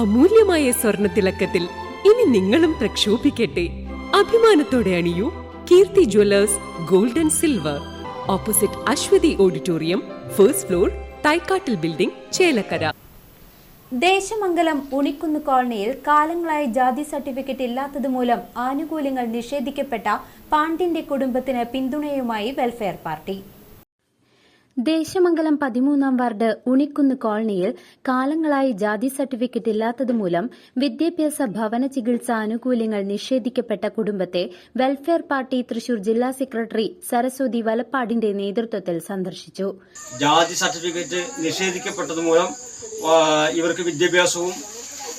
അമൂല്യമായ സ്വർണത്തിളക്കത്തിൽ ഇനി നിങ്ങളും പ്രക്ഷോഭിക്കട്ടെ. അഭിമാനത്തോടെ അണിയൂ Keerthi jewellers gold and silver. Opposite Aswathi auditorium first floor തൈക്കാട്ടിൽ building Chelakkara. Desamangalam Unikkunnu കോളനിയിൽ കാലങ്ങളായി ജാതി സർട്ടിഫിക്കറ്റ് ഇല്ലാത്തതുമൂലം ആനുകൂല്യങ്ങൾ നിഷേധിക്കപ്പെട്ട പാണ്ഡിന്റെ കുടുംബത്തിന് പിന്തുണയുമായി വെൽഫെയർ പാർട്ടി. ദേശമംഗലം പതിമൂന്നാം വാർഡ് ഉണിക്കുന്ന് കോളനിയിൽ കാലങ്ങളായി ജാതി സർട്ടിഫിക്കറ്റ് ഇല്ലാത്തതുമൂലം വിദ്യാഭ്യാസ ഭവന ചികിത്സാ ആനുകൂല്യങ്ങൾ നിഷേധിക്കപ്പെട്ട കുടുംബത്തെ വെൽഫെയർ പാർട്ടി തൃശൂർ ജില്ലാ സെക്രട്ടറി സരസ്വതി വലപ്പാടിന്റെ നേതൃത്വത്തിൽ സന്ദർശിച്ചു. ജാതി സർട്ടിഫിക്കറ്റ് നിഷേധിക്കപ്പെട്ടതുമൂലം ഇവർക്ക് വിദ്യാഭ്യാസവും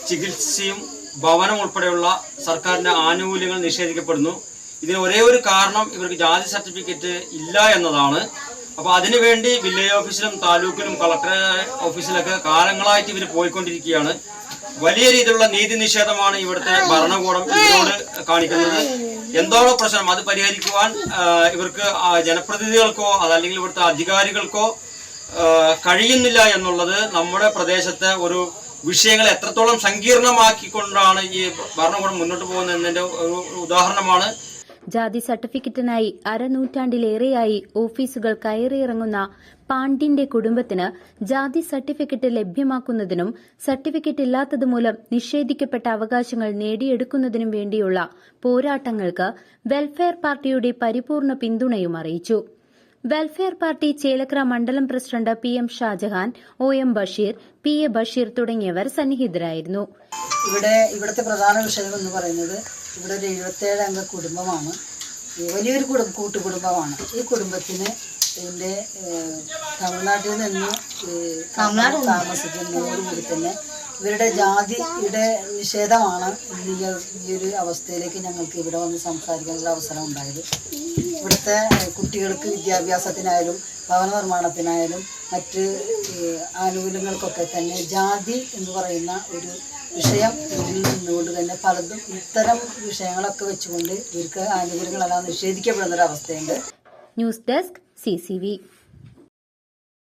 ചികിത്സയും ഭവനം ഉൾപ്പെടെയുള്ള സർക്കാരിന്റെ ആനുകൂല്യങ്ങൾ നിഷേധിക്കപ്പെടുന്നു. ഇതിന് ഒരേ ഒരു കാരണം ഇവർക്ക് ജാതി സർട്ടിഫിക്കറ്റ് ഇല്ല എന്നതാണ്. അപ്പോൾ അതിനുവേണ്ടി വില്ലേജ് ഓഫീസിലും താലൂക്കിലും കളക്ടർ ഓഫീസിലൊക്കെ കാലങ്ങളായിട്ട് ഇവർ പോയിക്കൊണ്ടിരിക്കുകയാണ്. വലിയ രീതിയിലുള്ള നീതി നിഷേധമാണ് ഇവിടുത്തെ ഭരണകൂടം ഇവരോട് കാണിക്കുന്നത്. എന്തോരോ പ്രശ്നം. അത് പരിഹരിക്കുവാൻ ഇവർക്ക് ജനപ്രതിനിധികൾക്കോ അതല്ലെങ്കിൽ ഇവിടുത്തെ അധികാരികൾക്കോ കഴിയുന്നില്ല എന്നുള്ളത് നമ്മുടെ പ്രദേശത്തെ ഒരു വിഷയങ്ങൾ എത്രത്തോളം സങ്കീർണമാക്കിക്കൊണ്ടാണ് ഈ ഭരണകൂടം മുന്നോട്ട് പോകുന്നത് എന്നതിന്റെ ഒരു ഉദാഹരണമാണ്. ജാതി സർട്ടിഫിക്കറ്റിനായി അരനൂറ്റാണ്ടിലേറെയായി ഓഫീസുകൾ കയറിയിറങ്ങുന്ന പാണ്ഡ്യന്റെ കുടുംബത്തിന് ജാതി സർട്ടിഫിക്കറ്റ് ലഭ്യമാക്കുന്നതിനും സർട്ടിഫിക്കറ്റ് ഇല്ലാത്തതുമൂലം നിഷേധിക്കപ്പെട്ട അവകാശങ്ങൾ നേടിയെടുക്കുന്നതിനും വേണ്ടിയുള്ള പോരാട്ടങ്ങൾക്ക് വെൽഫെയർ പാർട്ടിയുടെ പരിപൂർണ പിന്തുണയും അറിയിച്ചു വെൽഫെയർ പാർട്ടി ചേലക്കര മണ്ഡലം president P M Shajahan O M Basheer P A Basheer തുടങ്ങിയവർ സന്നിഹിതരായിരുന്നു. ഇവിടെ ഇവിടുത്തെ പ്രധാന വിഷയം എന്ന് പറയുന്നത് ഇവിടെ ഒരു എഴുപത്തേഴ് അംഗ കുടുംബമാണ്. വലിയൊരു കുടുംബ കൂട്ടുകുടുംബമാണ്. ഈ കുടുംബത്തിന് ഇതിന്റെ തമിഴ്നാട്ടിൽ നിന്ന്. താമസിക്കുന്നതോടുകൂടി തന്നെ ഇവരുടെ ജാതിയുടെ നിഷേധമാണ് ഈ ഒരു അവസ്ഥയിലേക്ക് ഞങ്ങൾക്ക് ഇവിടെ വന്ന് സംസാരിക്കാനുള്ള അവസരം ഉണ്ടായത്. ഇവിടുത്തെ കുട്ടികൾക്ക് വിദ്യാഭ്യാസത്തിനായാലും ഭവന നിർമ്മാണത്തിനായാലും മറ്റ് ആനുകൂല്യങ്ങൾക്കൊക്കെ തന്നെ ജാതി എന്ന് പറയുന്ന ഒരു വിഷയം ഇതിൽ നിന്നുകൊണ്ട് തന്നെ പലതും ഇത്തരം വിഷയങ്ങളൊക്കെ വെച്ചുകൊണ്ട് ഇവർക്ക് ആനുകൂല്യങ്ങളെല്ലാം നിഷേധിക്കപ്പെടുന്ന ഒരു അവസ്ഥയുണ്ട്. News desk C